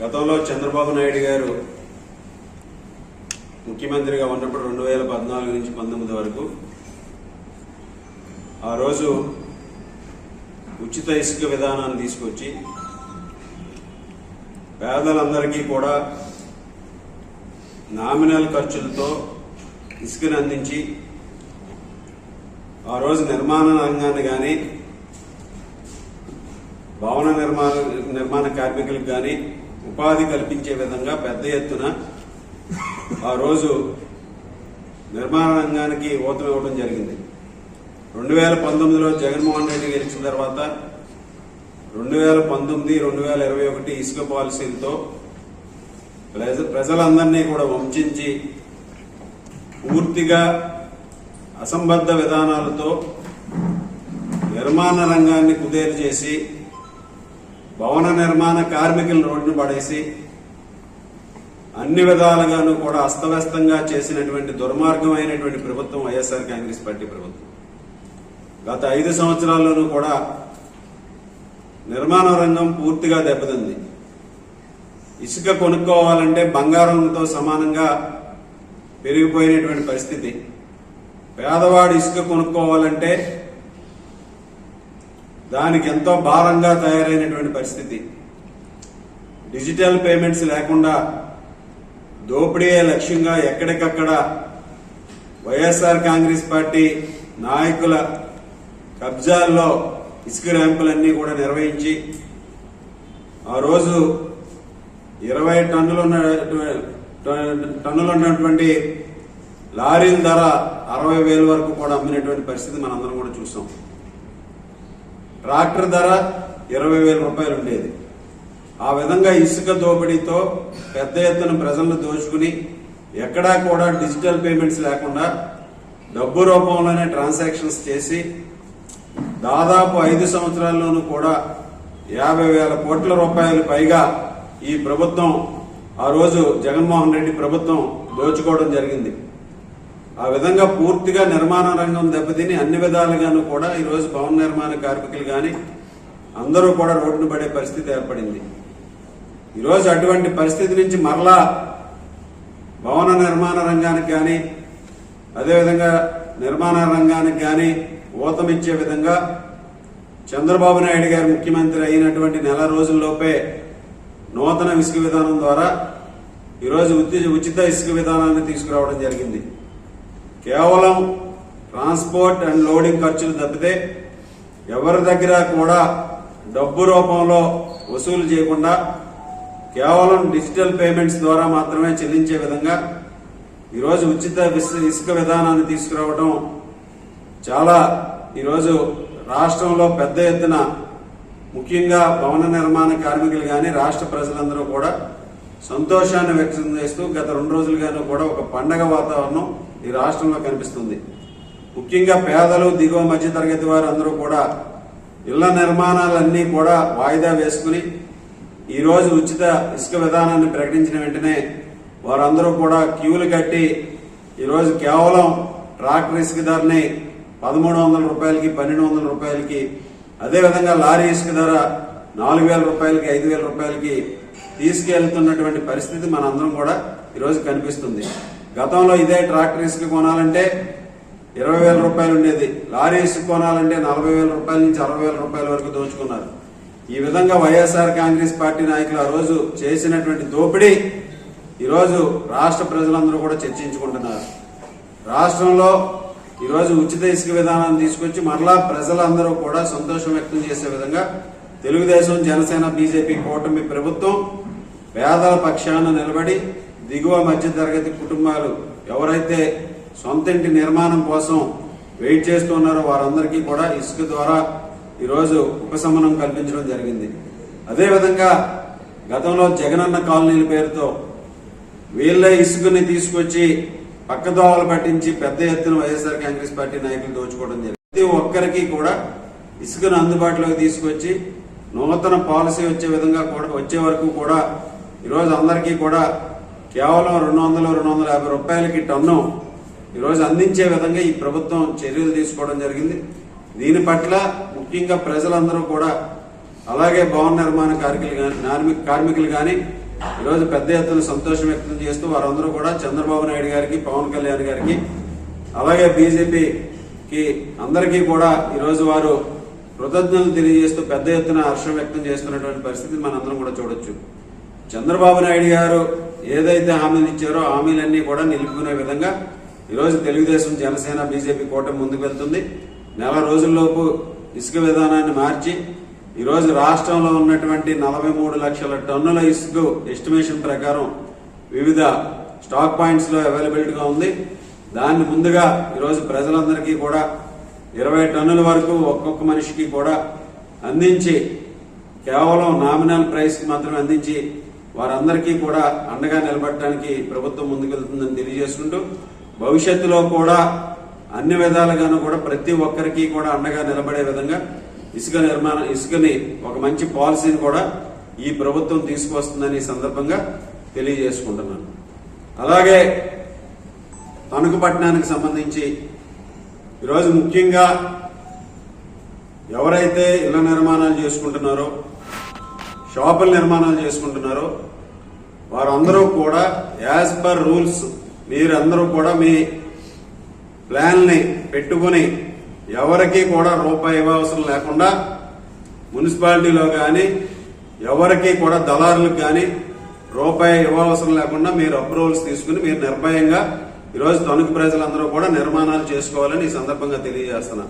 గతంలో చంద్రబాబు నాయుడు గారు ముఖ్యమంత్రిగా ఉన్నప్పుడు రెండు వేల పద్నాలుగు నుంచి పంతొమ్మిది వరకు ఆ రోజు ఉచిత ఇసుక విధానాన్ని తీసుకొచ్చి పేదలందరికీ కూడా నామినల్ ఖర్చులతో ఇసుకను అందించి ఆ రోజు నిర్మాణ రంగాన్ని కానీ భవన నిర్మాణ నిర్మాణ కార్మికులకు కానీ ఉపాధి కల్పించే విధంగా పెద్ద ఎత్తున ఆ రోజు నిర్మాణ రంగానికి ఊతం ఇవ్వడం జరిగింది. రెండు వేల పంతొమ్మిదిలో జగన్మోహన్ రెడ్డి గెలిచిన తర్వాత రెండు వేల పంతొమ్మిది రెండు వేల ఇరవై ఒకటి ఇసుక పాలసీలతో ప్రజ ప్రజలందరినీ కూడా వంచించి పూర్తిగా అసంబద్ధ విధానాలతో నిర్మాణ రంగాన్ని కుదేలు చేసి భవన నిర్మాణ కార్మికులను రోడ్డును పడేసి అన్ని విధాలుగాను కూడా అస్తవ్యస్తంగా చేసినటువంటి దుర్మార్గమైనటువంటి ప్రభుత్వం వైఎస్ఆర్ కాంగ్రెస్ పార్టీ ప్రభుత్వం. గత ఐదు సంవత్సరాల్లోనూ కూడా నిర్మాణ రంగం పూర్తిగా దెబ్బతింది. ఇసుక కొనుక్కోవాలంటే బంగారంతో సమానంగా పెరిగిపోయినటువంటి పరిస్థితి. పేదవాడు ఇసుక కొనుక్కోవాలంటే దానికి ఎంతో భారంగా తయారైనటువంటి పరిస్థితి. డిజిటల్ పేమెంట్స్ లేకుండా దోపిడీయే లక్ష్యంగా ఎక్కడికక్కడ వైఎస్ఆర్ కాంగ్రెస్ పార్టీ నాయకుల కబ్జాల్లో ఇసుక ర్యాంపులన్నీ కూడా నిర్వహించి ఆ రోజు ఇరవై టన్నులు ఉన్న టన్నులు ఉన్నటువంటి లారీల ధర అరవై వేల వరకు కూడా అమ్మినటువంటి పరిస్థితి మనందరం కూడా చూసాం. ట్రాక్టర్ ధర ఇరవై వేల రూపాయలు ఉండేది. ఆ విధంగా ఇసుక దోపిడీతో పెద్ద ఎత్తున ప్రజలను దోచుకుని ఎక్కడా కూడా డిజిటల్ పేమెంట్స్ లేకుండా డబ్బు రూపంలోనే ట్రాన్సాక్షన్స్ చేసి దాదాపు ఐదు సంవత్సరాల్లోనూ కూడా యాభై వేల కోట్ల రూపాయలు పైగా ఈ ప్రభుత్వం ఆ రోజు జగన్మోహన్ రెడ్డి ప్రభుత్వం దోచుకోవడం జరిగింది. ఆ విధంగా పూర్తిగా నిర్మాణ రంగం దెబ్బతిని అన్ని విధాలుగాను కూడా ఈరోజు భవన నిర్మాణ కార్మికులు కానీ అందరూ కూడా రోడ్డును పడే పరిస్థితి ఏర్పడింది. ఈరోజు అటువంటి పరిస్థితి నుంచి మరలా భవన నిర్మాణ రంగానికి కానీ అదేవిధంగా నిర్మాణ రంగానికి కానీ ఊతమిచ్చే విధంగా చంద్రబాబు నాయుడు గారు ముఖ్యమంత్రి అయినటువంటి నెల రోజుల్లోపే నూతన ఇసుక విధానం ద్వారా ఈరోజు ఉచిత ఇసుక విధానాన్ని తీసుకురావడం జరిగింది. కేవలం ట్రాన్స్పోర్ట్ అండ్ లోడింగ్ ఖర్చులు తప్పితే ఎవరి దగ్గర కూడా డబ్బు రూపంలో వసూలు చేయకుండా కేవలం డిజిటల్ పేమెంట్స్ ద్వారా మాత్రమే చెల్లించే విధంగా ఈరోజు ఉచిత ఇసుక విధానాన్ని తీసుకురావడం చాలా ఈరోజు రాష్ట్రంలో పెద్ద ఎత్తున ముఖ్యంగా భవన నిర్మాణ కార్మికులు కానీ రాష్ట్ర ప్రజలందరూ కూడా సంతోషాన్ని వ్యక్తం చేస్తూ గత రెండు రోజులుగాను కూడా ఒక పండగ వాతావరణం ఈ రాష్ట్రంలో కనిపిస్తుంది. ముఖ్యంగా పేదలు దిగువ మధ్య తరగతి వారు అందరూ కూడా ఇళ్ళ నిర్మాణాలన్నీ కూడా వాయిదా వేసుకుని ఈరోజు ఉచిత ఇసుక విధానాన్ని ప్రకటించిన వెంటనే వారందరూ కూడా క్యూలు కట్టి ఈరోజు కేవలం ట్రాక్టర్ ఇసుక ధరని పదమూడు వందల రూపాయలకి పన్నెండు వందల రూపాయలకి అదేవిధంగా లారీ ఇసుక ధర నాలుగు వేల రూపాయలకి ఐదు వేల రూపాయలకి తీసుకెళ్తున్నటువంటి పరిస్థితి మనందరం కూడా ఈరోజు కనిపిస్తుంది. గతంలో ఇదే ట్రాక్టర్ ఇసుక కొనాలంటే ఇరవై వేల రూపాయలు ఉండేది. లారీ ఇసుక కొనాలంటే నలభై వేల రూపాయల నుంచి అరవై వేల రూపాయల వరకు దోచుకున్నారు. ఈ విధంగా వైఎస్ఆర్ కాంగ్రెస్ పార్టీ నాయకులు ఆ రోజు చేసినటువంటి దోపిడీ ఈరోజు రాష్ట్ర ప్రజలందరూ కూడా చర్చించుకుంటున్నారు. రాష్ట్రంలో ఈరోజు ఉచిత ఇసుక విధానాన్ని తీసుకొచ్చి మరలా ప్రజలందరూ కూడా సంతోషం వ్యక్తం చేసే విధంగా తెలుగుదేశం జనసేన బీజేపీ కూటమి ప్రభుత్వం పేదల పక్షాన నిలబడి దిగువ మధ్య తరగతి కుటుంబాలు ఎవరైతే సొంత ఇంటి నిర్మాణం కోసం వెయిట్ చేస్తున్నారో వారందరికీ కూడా ఇసుక ద్వారా ఈరోజు ఉపశమనం కల్పించడం జరిగింది. అదేవిధంగా గతంలో జగనన్న కాలనీల పేరుతో వీళ్ళే ఇసుకని తీసుకొచ్చి పక్కదోవలు పట్టించి పెద్ద ఎత్తున వైఎస్ఆర్ కాంగ్రెస్ పార్టీ నాయకులు దోచుకోవడం జరిగింది. ప్రతి ఒక్కరికి కూడా ఇసుకను అందుబాటులోకి తీసుకొచ్చి నూతన పాలసీ వచ్చే విధంగా కూడా వచ్చే వరకు కూడా ఈరోజు అందరికీ కూడా కేవలం రెండు వందలు రెండు వందల యాభై రూపాయలకి టన్ను ఈరోజు అందించే విధంగా ఈ ప్రభుత్వం చర్యలు తీసుకోవడం జరిగింది. దీని పట్ల ముఖ్యంగా ప్రజలందరూ కూడా అలాగే భవన నిర్మాణ కార్మికులు కానీ కార్మికులు కానీ ఈరోజు పెద్ద ఎత్తున సంతోషం వ్యక్తం చేస్తూ వారందరూ కూడా చంద్రబాబు నాయుడు గారికి పవన్ కళ్యాణ్ గారికి అలాగే బీజేపీకి అందరికీ కూడా ఈరోజు వారు కృతజ్ఞతలు తెలియజేస్తూ పెద్ద ఎత్తున హర్షం వ్యక్తం చేస్తున్నటువంటి పరిస్థితి మనందరం కూడా చూడొచ్చు. చంద్రబాబు నాయుడు గారు ఏదైతే హామీలు ఇచ్చారో హామీలన్నీ కూడా నిలుపుకునే విధంగా ఈరోజు తెలుగుదేశం జనసేన బీజేపీ కూటమి ముందుకు వెళ్తుంది. నెల రోజుల్లోపు ఇసుక విధానాన్ని మార్చి ఈరోజు రాష్ట్రంలో ఉన్నటువంటి నలభై మూడు లక్షల టన్నుల ఇసుక ఎస్టిమేషన్ ప్రకారం వివిధ స్టాక్ పాయింట్స్లో అవైలబిలిటీగా ఉంది. దాన్ని ముందుగా ఈరోజు ప్రజలందరికీ కూడా ఇరవై టన్నుల వరకు ఒక్కొక్క మనిషికి కూడా అందించి కేవలం నామినల్ ప్రైస్కి మాత్రమే అందించి వారందరికీ కూడా అండగా నిలబడటానికి ప్రభుత్వం ముందుకెళ్తుందని తెలియజేసుకుంటూ భవిష్యత్తులో కూడా అన్ని విధాలుగాను కూడా ప్రతి ఒక్కరికి కూడా అండగా నిలబడే విధంగా ఇసుక నిర్మాణం ఇసుకని ఒక మంచి పాలసీని కూడా ఈ ప్రభుత్వం తీసుకొస్తుందని సందర్భంగా తెలియజేసుకుంటున్నాను. అలాగే తణుకు పట్టణానికి సంబంధించి ఈరోజు ముఖ్యంగా ఎవరైతే ఇళ్ళ నిర్మాణాలు చేసుకుంటున్నారో షాపుల నిర్మాణాలు చేసుకుంటున్నారో వారందరూ కూడా యాజ్ పర్ రూల్స్ మీరందరూ కూడా మీ ప్లాన్ని పెట్టుకుని ఎవరికి కూడా రూపాయి ఇవ్వవసరం లేకుండా మున్సిపాలిటీలో కానీ ఎవరికి కూడా దళారులకు కానీ రూపాయి ఇవ్వవసరం లేకుండా మీరు అప్రూవల్స్ తీసుకుని మీరు నిర్భయంగా ఈరోజు తణుకు ప్రజలందరూ కూడా నిర్మాణాలు చేసుకోవాలని ఈ సందర్భంగా తెలియజేస్తున్నా